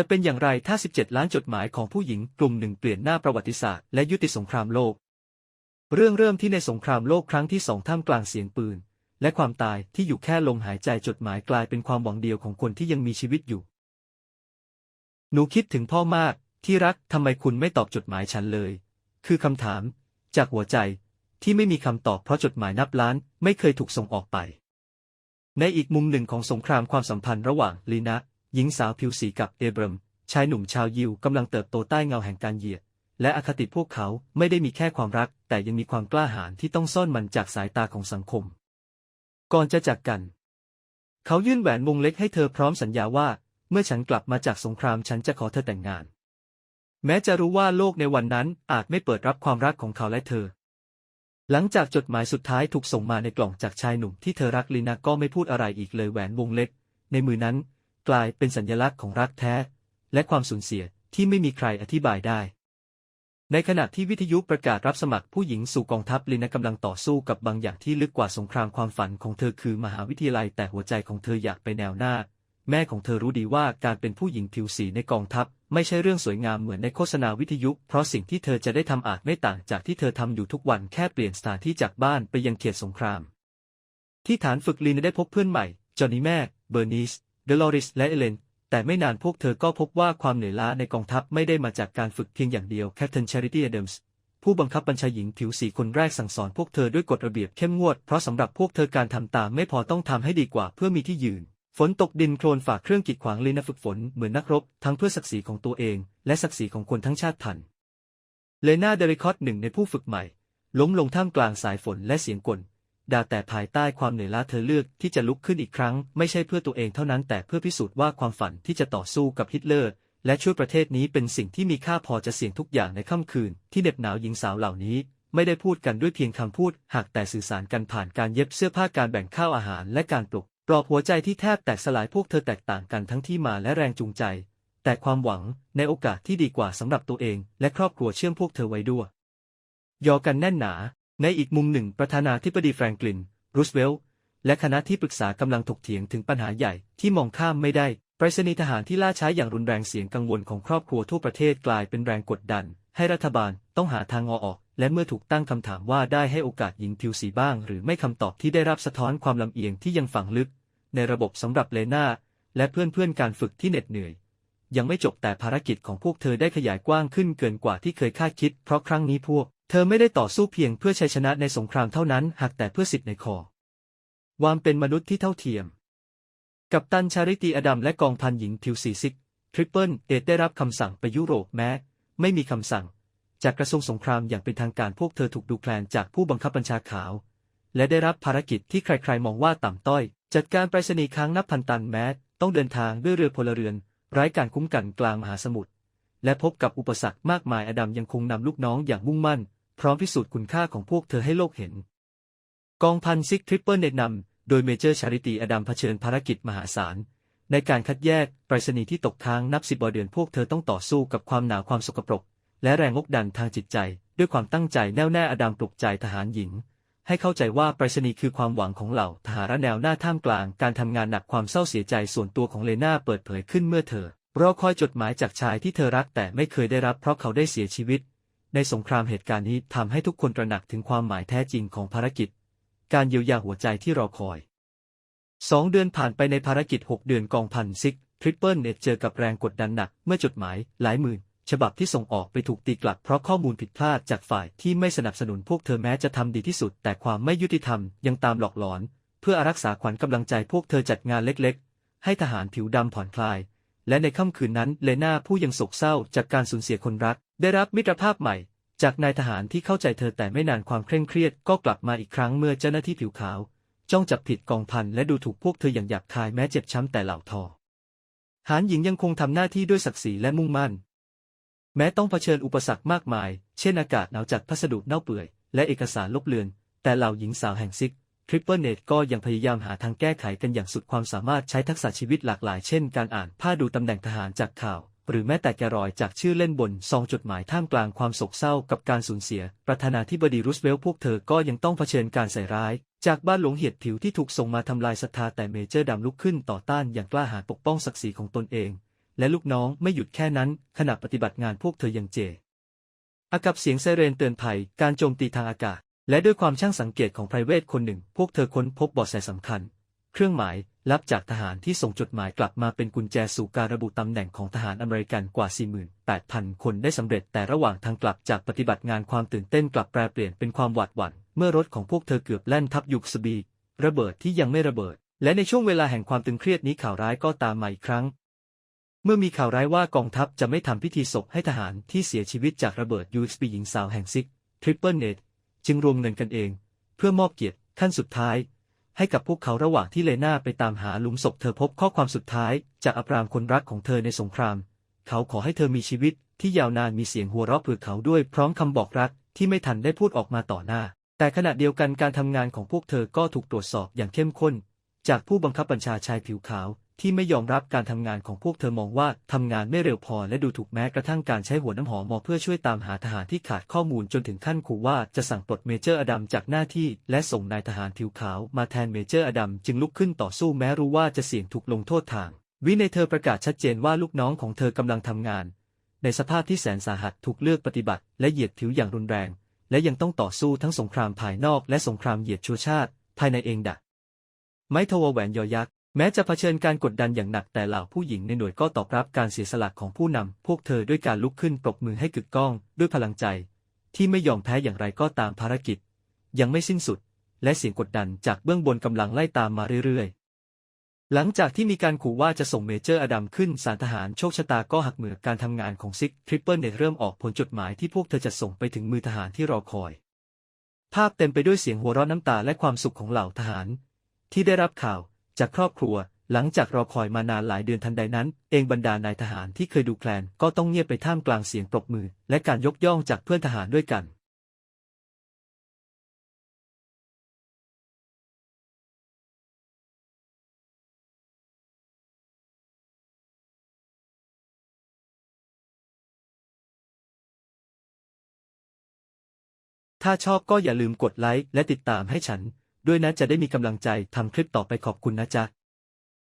จะเป็นอย่างไรถ้า 17 ล้านจดหมายของผู้หญิงกลุ่มหนึ่งเปลี่ยนหน้าประวัติศาสตร์และยุติสงครามโลก เรื่องเริ่มที่ในสงครามโลกครั้งที่สองท่ามกลางเสียงปืน และความตายที่อยู่แค่ลมหายใจจดหมายกลายเป็นความหวังเดียวของคนที่ยังมีชีวิตอยู่ หนูคิดถึงพ่อมากที่รักทำไมคุณไม่ตอบจดหมายฉันเลย คือคำถาม จากหัวใจที่ไม่มีคำตอบเพราะจดหมายนับล้านไม่เคยถูกส่งออกไป ในอีกมุมหนึ่งของสงครามความสัมพันธ์ระหว่างลีนะ หญิงสาวผิวสีกับเอบรม ชายหนุ่มชาวยิวกำลังเติบโตใต้เงาแห่งการเหยียด และอคติพวกเขาไม่ได้มีแค่ความรัก แต่ยังมีความกล้าหาญที่ต้องซ่อนมันจากสายตาของสังคม ก่อนจะจากกัน เขายื่นแหวนวงเล็กให้เธอพร้อมสัญญาว่า เมื่อฉันกลับมาจากสงครามฉันจะขอเธอแต่งงาน แม้จะรู้ว่าโลกในวันนั้นอาจไม่เปิดรับความรักของเขาและเธอ หลังจากจดหมายสุดท้ายถูกส่งมาในกล่องจากชายหนุ่มที่เธอรักลีนาก็ไม่พูดอะไรอีกเลยแหวนวงเล็ก ในมือนั้น กลายเป็นสัญลักษณ์ของรักแท้ และความสูญเสียที่ไม่มีใครอธิบายได้ ในขณะที่วิทยุประกาศรับสมัครผู้หญิงสู่กองทัพลีนากำลังต่อสู้กับบางอย่างที่ลึกกว่าสงครามความฝันของเธอคือมหาวิทยาลัยแต่หัวใจของเธออยากไปแนวหน้า แม่ของเธอรู้ดีว่าการเป็นผู้หญิงผิวสีในกองทัพไม่ใช่เรื่องสวยงามเหมือนในโฆษณาวิทยุ เพราะสิ่งที่เธอจะได้ทำอาจไม่ต่างจากที่เธอทำอยู่ทุกวันแค่เปลี่ยนสถานที่จากบ้านไปยังเขตสงคราม ที่ฐานฝึกลีนได้พบเพื่อนใหม่จอห์นนี่แม่เบอร์นิส เดลอริสและเอเลน แต่ไม่นานพวกเธอก็พบว่าความเหนื่อยล้าในกองทัพไม่ได้มาจากการฝึกเพียงอย่างเดียวแคปเทนชาริตี้เดมส์ผู้บังคับบัญชาหญิงผิวสีคนแรกสั่งสอนพวกเธอด้วยกฎระเบียบเข้มงวด เพราะสำหรับพวกเธอการทำตามไม่พอต้องทำให้ดีกว่าเพื่อมีที่ยืน ฝนตกดินโคลนฝากเครื่องกีดขวางลีนาฝึกฝนเหมือนนักรบ ทั้งเพื่อศักดิ์ศรีของตัวเอง และศักดิ์ศรีของคนทั้งชาติพันธุ์เลนาเดริคอตหนึ่งในผู้ฝึกใหม่ ล้มลงท่ามกลางสายฝนและเสียงกล ดาแต่ภายใต้ความเหนื่อยล้าเธอเลือกที่จะลุกขึ้นอีกครั้ง ไม่ใช่เพื่อตัวเองเท่านั้นแต่เพื่อพิสูจน์ว่าความฝันที่จะต่อสู้กับฮิตเลอร์ และช่วยประเทศนี้เป็นสิ่งที่มีค่าพอจะเสี่ยงทุกอย่างในค่ำคืน ที่เหน็บหนาวหญิงสาวเหล่านี้ ไม่ได้พูดกันด้วยเพียงคำพูด หากแต่สื่อสารกันผ่านการเย็บเสื้อผ้าการแบ่งข้าวอาหารและการปลุกปลอบหัวใจที่แทบแตกสลายพวกเธอแตกต่างกันทั้งที่มาและแรงจูงใจ แต่ความหวังในโอกาสที่ดีกว่าสำหรับตัวเอง และครอบครัวเชื่อมพวกเธอไว้ด้วยยอกันแน่นหนา ในอีกมุมหนึ่งประธานาธิบดีแฟรงกลิน รูสเวลต์และคณะที่ปรึกษากำลังถกเถียงถึงปัญหาใหญ่ที่มองข้ามไม่ได้ไปรษณีย์ทหารที่ล่าช้าอย่างรุนแรงเสียงกังวลของครอบครัวทั่วประเทศกลายเป็นแรงกดดัน ให้รัฐบาลต้องหาทางอออก และเมื่อถูกตั้งคำถามว่าได้ให้โอกาสหญิงผิวสีบ้าง หรือไม่คำตอบที่ได้รับสะท้อนความลำเอียงที่ยังฝังลึก ในระบบสำหรับเลนาและเพื่อนๆการฝึกที่เหน็ดเหนื่อย ยังไม่จบแต่ภารกิจของพวกเธอได้ขยายกว้างขึ้นเกินกว่าที่เคยคาดคิด เพราะครั้งนี้พวก เธอไม่ได้ต่อสู้เพียงเพื่อชัยชนะในสงครามเท่านั้น หากแต่เพื่อสิทธิ์ในคอวามเป็นมนุษย์ที่เท่าเทียม กัปตันชาริตีอดัมและกองพันหญิงผิวสีซิก ทริปเปิลเอได้รับคำสั่งไปยุโรปแม้ ไม่มีคำสั่ง จากกระทรวงสงครามอย่างเป็นทางการพวกเธอถูกดูแคลนจากผู้บังคับบัญชาขาว และได้รับภารกิจที่ใครๆมองว่าต่ำต้อย จัดการไปรษณีย์ค้างนับพันตันแม้ ต้องเดินทางด้วยเรือพลเรือน ไร้การคุ้มกันกลางมหาสมุทรและพบกับอุปสรรคมากมายอดัมยังคงนำลูกน้องอย่างมุ่งมั่น พร้อมพิสูจน์คุณค่าของพวกเธอให้โลกเห็น กองพันซิกทริปเปิลเนตนำโดยเมเจอร์ชาริตีอดัมเผชิญภารกิจมหาศาล ในการคัดแยกไปรษณีย์ที่ตกค้างนับสิบเดือนพวกเธอต้องต่อสู้กับความหนาวความสกปรก และแรงงกดันทางจิตใจ ด้วยความตั้งใจแน่วแน่อดัมปลุกใจทหารหญิง ให้เข้าใจว่าไปรษณีย์คือความหวังของเหล่าทหารแนวหน้าท่ามกลาง การทำงานหนักความเศร้าเสียใจส่วนตัวของเลนาเปิดเผยขึ้นเมื่อเธอรอคอยจดหมายจากชายที่เธอรักแต่ไม่เคยได้รับเพราะเขาได้เสียชีวิต ในสงครามเหตุการณ์นี้ทำให้ทุกคนตระหนักถึงความหมายแท้จริงของภารกิจ การเยียวยาหัวใจที่รอคอยสองเดือนผ่านไปในภารกิจ 6 เดือนกองพันซิกทริปเปิลเน็ตเจอกับแรงกดดันหนัก เมื่อจดหมาย หลายหมื่น ฉบับที่ส่งออกไปถูกตีกลับเพราะข้อมูลผิดพลาดจากฝ่ายที่ไม่สนับสนุนพวกเธอแม้จะทำดีที่สุด แต่ความไม่ยุติธรรมยังตามหลอกหลอน เพื่ออรักษาขวัญกำลังใจพวกเธอจัดงานเล็กๆ ให้ทหารผิวดำผ่อนคลาย และในค่ำคืนนั้นเลน่าผู้ยังโศกเศร้าจากการสูญเสียคนรัก ได้รับมิตรภาพใหม่ จากนายทหารที่เข้าใจเธอแต่ไม่นานความเคร่งเครียดก็กลับมาอีกครั้งเมื่อเจ้าหน้าที่ผิวขาว จ้องจับผิดกองพันและดูถูกพวกเธออย่างหยาบคายแม้เจ็บช้ำแต่เหล่าทอหารหญิงยังคงทำหน้าที่ด้วยศักดิ์ศรีและมุ่งมั่น แม้ต้องเผชิญอุปสรรคมากมาย เช่นอากาศหนาวจัดพัสดุเน่าเปื่อย และเอกสารลบเลือน แต่เหล่าหญิงสาวแห่งซิกทริปเปิลเนตก็ยังพยายามหาทางแก้ไขกันอย่างสุดความสามารถใช้ทักษะชีวิตหลากหลายเช่นการอ่านผ้าดูตำแหน่งทหารจากข่าว หรือแม้แต่แกรอยจากชื่อเล่นบนซองจดหมายท่ามกลางความโศกเศร้ากับการสูญเสีย ประธานาธิบดีรูสเวลต์พวกเธอก็ยังต้องเผชิญการใส่ร้าย จากบ้านหลวงเหียดผิวที่ถูกส่งมาทำลายศรัทธาแต่เมเจอร์ดำลุกขึ้นต่อต้านอย่างกล้าหาญปกป้องศักดิ์ศรีของตนเอง และลูกน้องไม่หยุดแค่นั้นขณะปฏิบัติงานพวกเธอยังเจอากับเสียงไซเรนเตือนภัยการโจมตีทางอากาศ และด้วยความช่างสังเกตของไพรเวทคนหนึ่ง พวกเธอค้นพบเบาะแสสำคัญ เครื่องหมายลับจากทหารที่ส่งจดหมายกลับมาเป็นกุญแจสู่การระบุตำแหน่งของทหารอเมริกันกว่า 48,000 คนได้สำเร็จแต่ระหว่างทางกลับจากปฏิบัติงานความตื่นเต้นกลับแปรเปลี่ยนเป็นความหวาดหวั่น เมื่อรถของพวกเธอเกือบแล่นทับยุกสบีระเบิดที่ยังไม่ระเบิด และในช่วงเวลาแห่งความตึงเครียดนี้ข่าวร้ายก็ตามมาอีกครั้ง เมื่อมีข่าวร้ายว่ากองทัพจะไม่ทำพิธีศพให้ทหารที่เสียชีวิตจากระเบิด USB หญิงสาวแห่งซิกทริปเปิลเนตจึงรวมเงินกันเอง เพื่อมอบเกียรติขั้นสุดท้าย ให้กับพวกเขาระหว่างที่เลนาไปตามหาหลุมศพเธอพบข้อความสุดท้ายจากอับรามคนรักของเธอในสงคราม เขาขอให้เธอมีชีวิตที่ยาวนานมีเสียงหัวเราะเผื่อเขาด้วยพร้อมคำบอกรักที่ไม่ทันได้พูดออกมาต่อหน้า แต่ขณะเดียวกันการทำงานของพวกเธอก็ถูกตรวจสอบอย่างเข้มข้น จากผู้บังคับบัญชาชายผิวขาว ที่ไม่ยอมรับการทำงานของพวกเธอมองว่าทำงานไม่เร็วพอและดูถูกแม้กระทั่งการใช้หัวน้ำหอมมอเพื่อช่วยตามหาทหารที่ขาดข้อมูลจนถึงขั้นขู่ว่าจะสั่งปลดเมเจอร์อดัมจากหน้าที่และส่งนายทหารผิวขาวมาแทนเมเจอร์อดัมจึงลุกขึ้นต่อสู้แม้รู้ว่าจะเสี่ยงถูกลงโทษทาง วินัยเธอประกาศชัดเจนว่าลูกน้องของเธอกำลังทำงาน ในสภาพที่แสนสาหัสถูกเลือกปฏิบัติ และเหยียดผิวอย่างรุนแรง และยังต้องต่อสู้ทั้งสงครามภายนอก และสงครามเหยียดชัวชาติ ภายในเองดะไม้ทวแหวนยอยักษ์ แม้จะเผชิญการกดดันอย่างหนักแต่เหล่าผู้หญิงในหน่วยก็ตอบรับการเสียสละของผู้นำพวกเธอด้วยการลุกขึ้นปรบมือให้กึกก้อง ด้วยพลังใจ ที่ไม่ยอมแพ้อย่างไรก็ตามภารกิจ ยังไม่สิ้นสุด และเสียงกดดันจากเบื้องบนกำลังไล่ตามมาเรื่อยๆ หลังจากที่มีการขู่ว่าจะส่งเมเจอร์อดัมขึ้นสารทหารโชคชะตาก็หักเหมือการทำงานของซิกทริปเปิลเนเริ่มออกผลจดหมายที่พวกเธอจะส่งไปถึงมือทหารที่รอคอย ภาพเต็มไปด้วยเสียงหัวเราะน้ำตาและความสุขของเหล่าทหาร ที่ได้รับข่าว จากครอบครัว หลังจากรอคอยมานานหลายเดือนทันใดนั้น เองบรรดานายทหารที่เคยดูแคลนก็ต้องเงียบไปท่ามกลางเสียงปรบมือ และการยกย่องจากเพื่อนทหารด้วยกันถ้าชอบก็อย่าลืมกดไลค์และติดตามให้ฉัน ด้วยนะจะได้มีกำลังใจทำคลิปต่อไปขอบคุณนะจ๊ะ